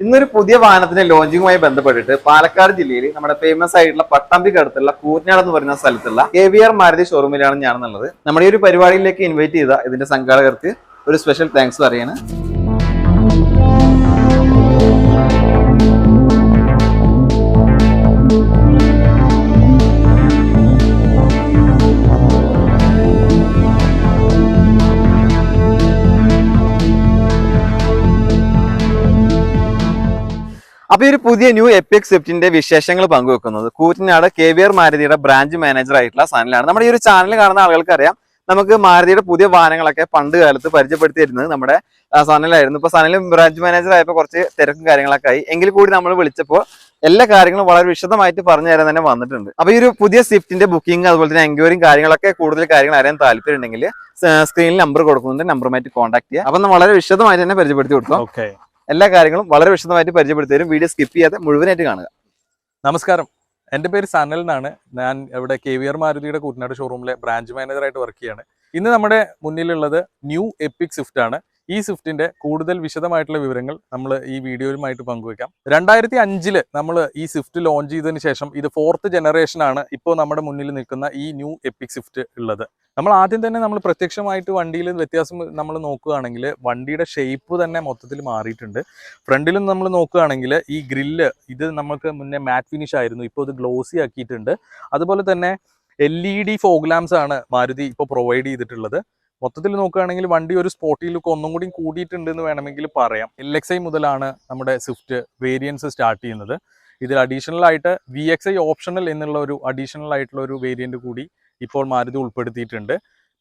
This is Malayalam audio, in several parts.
ഇന്നൊരു പുതിയ വാഹനത്തിന്റെ ലോഞ്ചിങ്ങുമായി ബന്ധപ്പെട്ടിട്ട് പാലക്കാട് ജില്ലയിൽ നമ്മുടെ ഫേമസ് ആയിട്ടുള്ള പട്ടാമ്പിക്ക് അടുത്തുള്ള കൂറ്റനാട് എന്ന് പറയുന്ന സ്ഥലത്തുള്ള കെ വി ആർ മാരുതി ഷോറൂമിലാണ് ഞാനെന്നുള്ളത്. നമ്മുടെ ഈ ഒരു പരിപാടിയിലേക്ക് ഇൻവൈറ്റ് ചെയ്ത ഇതിന്റെ സംഘാടകർക്ക് ഒരു സ്പെഷ്യൽ താങ്ക്സ് പറയാണ്. അപ്പൊ ഈ ഒരു പുതിയ ന്യൂ എപ്പിക് സ്വിഫ്റ്റിന്റെ വിശേഷങ്ങൾ പങ്കുവെക്കുന്നത് കൂറ്റനാട് കെ വി ആർ മാരുതിയുടെ ബ്രാഞ്ച് മാനേജർ ആയിട്ടുള്ള സനിലാണ് നമ്മുടെ ഈ ഒരു ചാനൽ കാണുന്ന ആളുകൾക്ക് അറിയാം നമുക്ക് മാരുതിയുടെ പുതിയ വാഹനങ്ങളൊക്കെ പണ്ട് കാലത്ത് പരിചയപ്പെടുത്തിയിരുന്നത് നമ്മുടെ സനലായിരുന്നു ഇപ്പൊ സനലും ബ്രാഞ്ച് മാനേജർ ആയപ്പോൾ കുറച്ച് തിരക്കും കാര്യങ്ങളൊക്കെ ആയി. എങ്കിൽ കൂടി നമ്മൾ വിളിച്ചപ്പോൾ എല്ലാ കാര്യങ്ങളും വളരെ വിശദമായിട്ട് പറഞ്ഞു തരാൻ തന്നെ വന്നിട്ടുണ്ട്. അപ്പൊ ഈ ഒരു പുതിയ സ്വിഫ്റ്റിന്റെ ബുക്കിംഗ് അതുപോലെ തന്നെ എൻക്വയറിയും കാര്യങ്ങളൊക്കെ കൂടുതൽ കാര്യങ്ങൾ അറിയാൻ താല്പര്യം ഉണ്ടെങ്കിൽ സ്ക്രീനിൽ നമ്പർ കൊടുക്കുന്നുണ്ട് നമ്പറുമായിട്ട് കോൺടാക്ട് ചെയ്യാം അപ്പൊ വളരെ വിശദമായിട്ട് തന്നെ പരിചയപ്പെടുത്തി കൊടുക്കാം. എല്ലാ കാര്യങ്ങളും വളരെ വിശദമായിട്ട് പരിചയപ്പെടുത്തി തരും. വീഡിയോ സ്കിപ്പ് ചെയ്യാതെ മുഴുവനായിട്ട് കാണുക. നമസ്കാരം. എന്റെ പേര് സനൽ എന്നാണ്. ഞാൻ ഇവിടെ കെ വി ആർ മാരുതിയുടെ കൂട്ടനാട് ഷോറൂമിലെ ബ്രാഞ്ച് മാനേജറായിട്ട് വർക്ക് ചെയ്യാണ്. ഇന്ന് നമ്മുടെ മുന്നിലുള്ളത് ന്യൂ എപ്പിക് സ്വിഫ്റ്റ് ആണ്. ഈ സ്വിഫ്റ്റിന്റെ കൂടുതൽ വിശദമായിട്ടുള്ള വിവരങ്ങൾ നമ്മൾ ഈ വീഡിയോയുമായിട്ട് പങ്കുവെക്കാം രണ്ടായിരത്തി അഞ്ചിൽ നമ്മൾ ഈ സ്വിഫ്റ്റ് ലോഞ്ച് ചെയ്തതിന് ശേഷം ഇത് ഫോർത്ത് ജനറേഷൻ ആണ് ഇപ്പോൾ നമ്മുടെ മുന്നിൽ നിൽക്കുന്ന ഈ ന്യൂ എപ്പിക് സ്വിഫ്റ്റ് ഉള്ളത്. നമ്മൾ ആദ്യം തന്നെ നമ്മൾ പ്രത്യക്ഷമായിട്ട് വണ്ടിയിൽ വ്യത്യാസം നമ്മൾ നോക്കുകയാണെങ്കിൽ വണ്ടിയുടെ ഷേപ്പ് തന്നെ മൊത്തത്തിൽ മാറിയിട്ടുണ്ട്. ഫ്രണ്ടിലും നമ്മൾ നോക്കുകയാണെങ്കിൽ ഈ ഗ്രില്ല് ഇത് നമുക്ക് മുന്നേ മാറ്റ് ഫിനിഷ് ആയിരുന്നു. ഇപ്പോൾ ഇത് ഗ്ലോസി ആക്കിയിട്ടുണ്ട്. അതുപോലെ തന്നെ എൽ ഇ ഡി ഫോഗ്ലാംസ് ആണ് മാരുതി ഇപ്പോൾ പ്രൊവൈഡ് ചെയ്തിട്ടുള്ളത്. മൊത്തത്തിൽ നോക്കുകയാണെങ്കിൽ വണ്ടി ഒരു സ്പോട്ടി ലുക്ക് ഒന്നും കൂടി കൂടിയിട്ടുണ്ട് എന്ന് വേണമെങ്കിൽ പറയാം. എൽ എക്സ് ഐ മുതലാണ് നമ്മുടെ സ്വിഫ്റ്റ് വേരിയൻസ് സ്റ്റാർട്ട് ചെയ്യുന്നത്. ഇതിൽ അഡീഷണൽ ആയിട്ട് വി എക്സ് ഐ ഓപ്ഷണൽ എന്നുള്ള ഒരു അഡീഷണൽ ആയിട്ടുള്ള ഒരു വേരിയന്റ് കൂടി ഇപ്പോൾ മാരുതി ഉൾപ്പെടുത്തിയിട്ടുണ്ട്.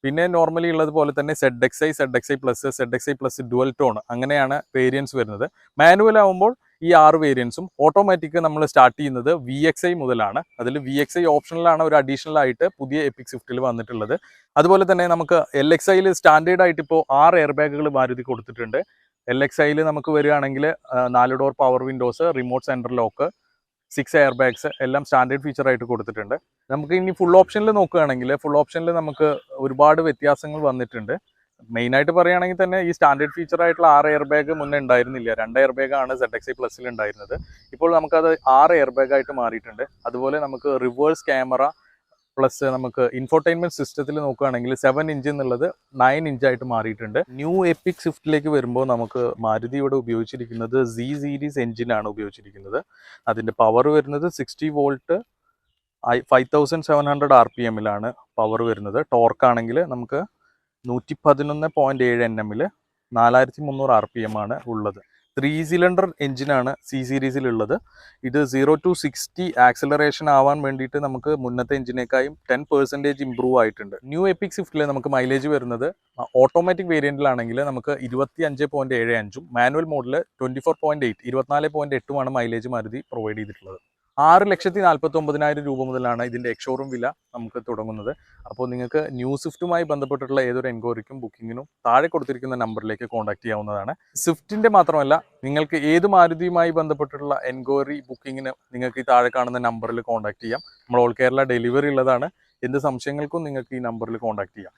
പിന്നെ നോർമലി ഉള്ളത് പോലെ തന്നെ Z X I Z X I plus Z X I plus dual tone അങ്ങനെയാണ് വേരിയൻസ് വരുന്നത്. മാനുവൽ ആവുമ്പോൾ ഈ ആറ് വേരിയൻസും ഓട്ടോമാറ്റിക് നമ്മൾ സ്റ്റാർട്ട് ചെയ്യുന്നത് വി എക്സ് ഐ മുതലാണ്. അതിൽ വി എക്സ് ഐ ഓപ്ഷനിലാണ് ഒരു അഡീഷണൽ ആയിട്ട് പുതിയ എപ്പിക് സ്വിഫ്റ്റിൽ വന്നിട്ടുള്ളത്. അതുപോലെ തന്നെ നമുക്ക് എൽ എക്സ് ഐയിൽ സ്റ്റാൻഡേർഡ് ആയിട്ട് ഇപ്പോൾ ആറ് എയർ ബാഗുകൾ മാരുതി കൊടുത്തിട്ടുണ്ട്. എൽ എക്സ് ഐയിൽ നമുക്ക് വരികയാണെങ്കിൽ നാല് door power windows remote center lock six air bags എല്ലാം സ്റ്റാൻഡേർഡ് ഫീച്ചർ ആയിട്ട് കൊടുത്തിട്ടുണ്ട്. നമുക്ക് ഇനി ഫുൾ ഓപ്ഷനിൽ നോക്കുകയാണെങ്കിൽ ഫുൾ ഓപ്ഷനിൽ നമുക്ക് ഒരുപാട് വ്യത്യാസങ്ങൾ വന്നിട്ടുണ്ട്. മെയിൻ ആയിട്ട് പറയുകയാണെങ്കിൽ തന്നെ ഈ സ്റ്റാൻഡേർഡ് ഫീച്ചർ ആയിട്ടുള്ള ആറ് എയർ ബാഗ് മുന്നേ ഉണ്ടായിരുന്നില്ല. രണ്ട് എയർ ബാഗാണ് സെഡ് എക്സ് ഐ ഉണ്ടായിരുന്നത്. ഇപ്പോൾ നമുക്കത് ആറ് എയർ ബാഗ് ആയിട്ട് മാറിയിട്ടുണ്ട്. അതുപോലെ നമുക്ക് റിവേഴ്സ് ക്യാമറ പ്ലസ് നമുക്ക് ഇൻഫോർടൈൻമെന്റ് സിസ്റ്റത്തിൽ നോക്കുകയാണെങ്കിൽ സെവൻ ഇഞ്ച് എന്നുള്ളത് നയൻ ഇഞ്ച് ആയിട്ട് മാറിയിട്ടുണ്ട്. ന്യൂ എപ്പിക് സ്വിഫ്റ്റിലേക്ക് വരുമ്പോൾ നമുക്ക് മാരുതി ഇവിടെ ഉപയോഗിച്ചിരിക്കുന്നത് സി സീരീസ് എഞ്ചിനാണ് ഉപയോഗിച്ചിരിക്കുന്നത്. അതിന്റെ പവർ വരുന്നത് sixty volt I five thousand seven hundred R P എമ്മിലാണ് power വരുന്നത്. ടോർക്ക് ആണെങ്കിൽ നമുക്ക് നൂറ്റി പതിനൊന്ന് പോയിന്റ് ഏഴ് എൻ എമ്മിൽ നാലായിരത്തി മുന്നൂറ് ആർ പി എം ആണ് ഉള്ളത്. ത്രീ സിലിണ്ടർ എഞ്ചിനാണ് സി സീരീസിലുള്ളത് ഇത് സീറോ ടു സിക്സ്റ്റി ആക്സിലറേഷൻ ആവാൻ വേണ്ടിയിട്ട് നമുക്ക് മുന്നത്തെ എഞ്ചിനേക്കായും ടെൻ പെർസെന്റേജ് ഇമ്പ്രൂവ് ആയിട്ടുണ്ട്. ന്യൂ എപ്പിക് സ്വിഫ്റ്റിൽ നമുക്ക് മൈലേജ് വരുന്നത് ഓട്ടോമാറ്റിക് വേരിയന്റിലാണെങ്കിൽ നമുക്ക് ഇരുപത്തി അഞ്ച് പോയിന്റ് ഏഴ് അഞ്ചും മാനുവൽ മോഡിൽ ട്വന്റി ഫോർ പോയിന്റ് എയ്റ്റ് ഇരുപത്തിനാല് പോയിന്റ് എട്ടുമാണ് മൈലേജ് മാരുതി പ്രൊവൈഡ് ചെയ്തിട്ടുള്ളത്. ആറ് ലക്ഷത്തി നാൽപ്പത്തി ഒമ്പതിനായിരം രൂപ മുതലാണ് ഇതിന്റെ എക്സ്ഷോറൂം വില നമുക്ക് തുടങ്ങുന്നത്. അപ്പോൾ നിങ്ങൾക്ക് ന്യൂ സ്വിഫ്റ്റുമായി ബന്ധപ്പെട്ടിട്ടുള്ള ഏതൊരു എൻക്വയറിക്കും ബുക്കിങ്ങിനും താഴെ കൊടുത്തിരിക്കുന്ന നമ്പറിലേക്ക് കോൺടാക്ട് ചെയ്യാവുന്നതാണ്. സ്വിഫ്റ്റിന്റെ മാത്രമല്ല നിങ്ങൾക്ക് ഏത് മാരുതിയുമായി ബന്ധപ്പെട്ടിട്ടുള്ള എൻക്വയറി ബുക്കിങ്ങിന് നിങ്ങൾക്ക് ഈ താഴെ കാണുന്ന നമ്പറിൽ കോൺടാക്ട് ചെയ്യാം. നമ്മൾ ഓൾ കേരള ഡെലിവറി ഉള്ളതാണ്. എന്ത് സംശയങ്ങൾക്കും നിങ്ങൾക്ക് ഈ നമ്പറിൽ കോൺടാക്ട് ചെയ്യാം.